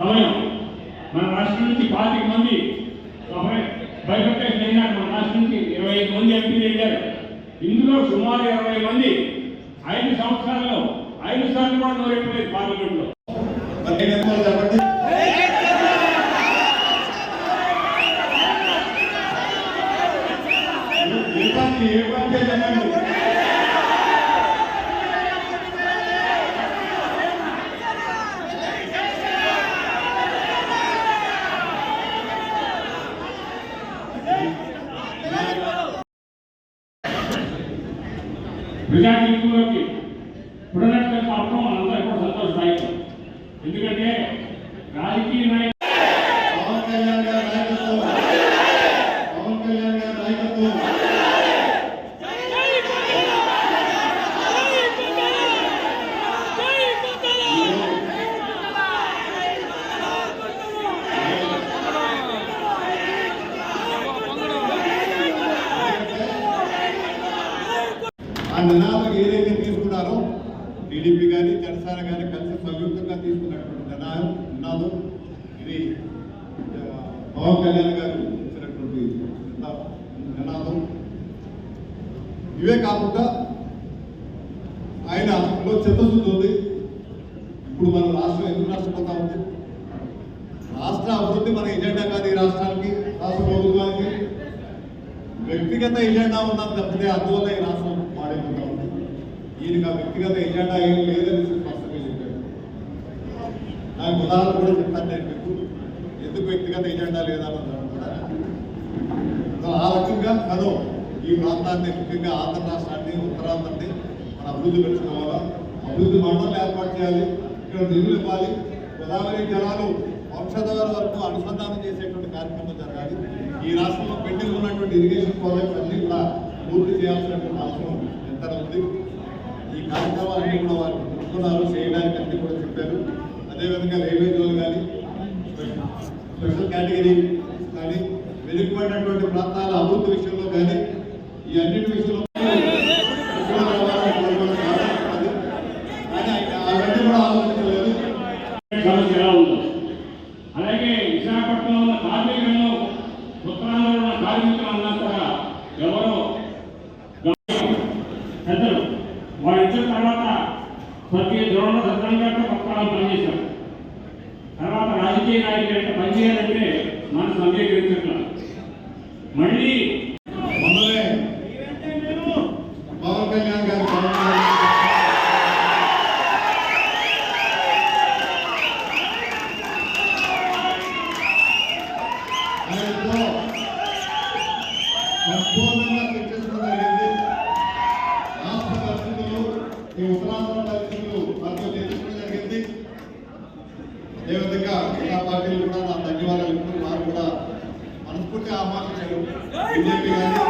సమయం. మన రాష్ట్రం నుంచి పాతిక మంది బైఫర్కేషన్ అయినారు మన రాష్ట్రం నుంచి ఇరవై ఐదు మంది ఎంపీలు వెళ్ళారు ఇందులో సుమారు ఇరవై మంది ఐదు సంవత్సరాల్లో ఐదు సార్లు కూడా నోరెప్పలేదు పార్లమెంట్లో. ప్రజా జీవితంలోకి పునరుద్ధరణ ఆ నినాదం ఏదైతే తీసుకున్నారో టీడీపీ కానీ జనసేన కానీ కలిసి సంయుక్తంగా తీసుకున్నటువంటి నినాదం నినాదం ఇది పవన్ కళ్యాణ్ గారు ఇచ్చినటువంటి నినా- నినాదం ఇవే కాకుండా ఆయన చిత్తశుద్ధి ఉంది. ఇప్పుడు మన రాష్ట్రం ఎందుకు నష్టపోతా ఉంది? రాష్ట్ర అభివృద్ధి మన ఎజెండా కాదు ఈ రాష్ట్రానికి రాష్ట్ర ప్రభుత్వానికి. వ్యక్తిగత ఎజెండా ఉన్నది తప్పితే అందువల్ల ఈ రాష్ట్రం మాడిపోతా ఉంది ఈయనకి ఆ వ్యక్తిగత ఎజెండా ఏం లేదని స్పష్టంగా చెప్పారు. నాకు ఉదాహరణ కూడా చెప్తాను నేను మీకు. ఎందుకు వ్యక్తిగత ఎజెండా లేదన్నది కూడా. ఆ రకంగా మనం ఈ ప్రాంతాన్ని ముఖ్యంగా ఆంధ్ర రాష్ట్రాన్ని ఉత్తరాంధ్రని మనం అభివృద్ధి పెంచుకోవాలా? అభివృద్ధి మండలం ఏర్పాటు చేయాలి ఇక్కడ నిధులు ఇవ్వాలి. గోదావరి జలాలు వంశధార వరకు అనుసంధానం చేసేటువంటి కార్యక్రమం జరగాలి. ఈ రాష్ట్రంలో పెండింగ్ ఉన్నటువంటి ఇరిగేషన్ ప్రాజెక్ట్స్ అన్ని కూడా పూర్తి చేయాల్సినటువంటి అవసరం ఎంత ఉంది. ఈ కార్యక్రమాలన్నీ కూడా వారు ముందుకున్నారు చేయడానికి అన్ని కూడా చెప్పారు. అదేవిధంగా రైల్వే జోన్ కానీ స్పెషల్ కేటగిరీ కానీ వెనుకబడినటువంటి ప్రాంతాల అభివృద్ధి విషయంలో కానీ ఈ అన్నిటి విషయంలో కూడా ఆలోచించలేదు సమస్య అలాగే విశాఖపట్నంలో ఉన్న కార్మికులను ఉత్తరాంధ్రలో ఉన్న కార్మికులందరూ కూడా ఎవరో వాళ్ళు ఇచ్చిన తర్వాత ప్రతి ద్రోణ సత్రంగా పత్రాలు పనిచేశారు. తర్వాత రాజకీయ నాయకులు అంటే పనిచేయాలంటే మనం అంగీకరించట్లేదు మళ్ళీ మొన్ననే పవన్ కళ్యాణ్ గారు పవన్ అదేవిధంగా మిగతా పార్టీలు కూడా నా ధన్యవాదాలు ఇప్పుడు వారు కూడా మనస్ఫూర్తిగా ఆహ్వానించారు. బీజేపీ కానీ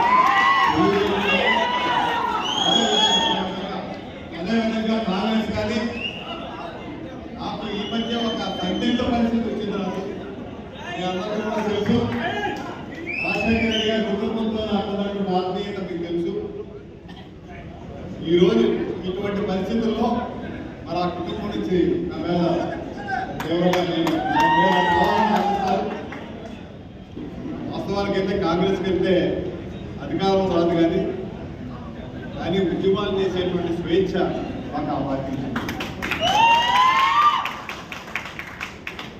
అదేవిధంగా- కాంగ్రెస్ కానీ నాకు ఈ మధ్య ఒక సందిగ్ధ పరిస్థితి వచ్చింది నాకు. మీ అందరూ కూడా తెలుసు. రాజశేఖర రెడ్డి గారి కుటుంబంతో నాకు ఉన్నటువంటి ఆత్మీయత మీకు తెలుసు. ఈరోజు ఇటువంటి పరిస్థితుల్లో మరి ఆ కుటుంబం నుంచి నా వాస్తవానికి అయితే కాంగ్రెస్కి వెళ్తే అధికారం రాదు కానీ కానీ ఉద్యమాలు చేసేటువంటి స్వేచ్ఛ మాకు ఆ పార్టీ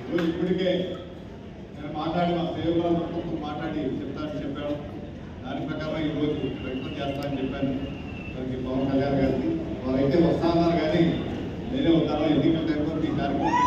ఈరోజు ఇప్పటికే నేను మాట్లాడి మా సేవలతో మాట్లాడి చెప్తానని చెప్పాను. దాని ప్రకారం ఈరోజు ప్రయత్నం చేస్తానని చెప్పాను. పవన్ కళ్యాణ్ గారికి వారైతే వస్తాన్నారు కానీ నేనే వస్తాను ఎన్నికల టైంలో ఈ కార్యక్రమం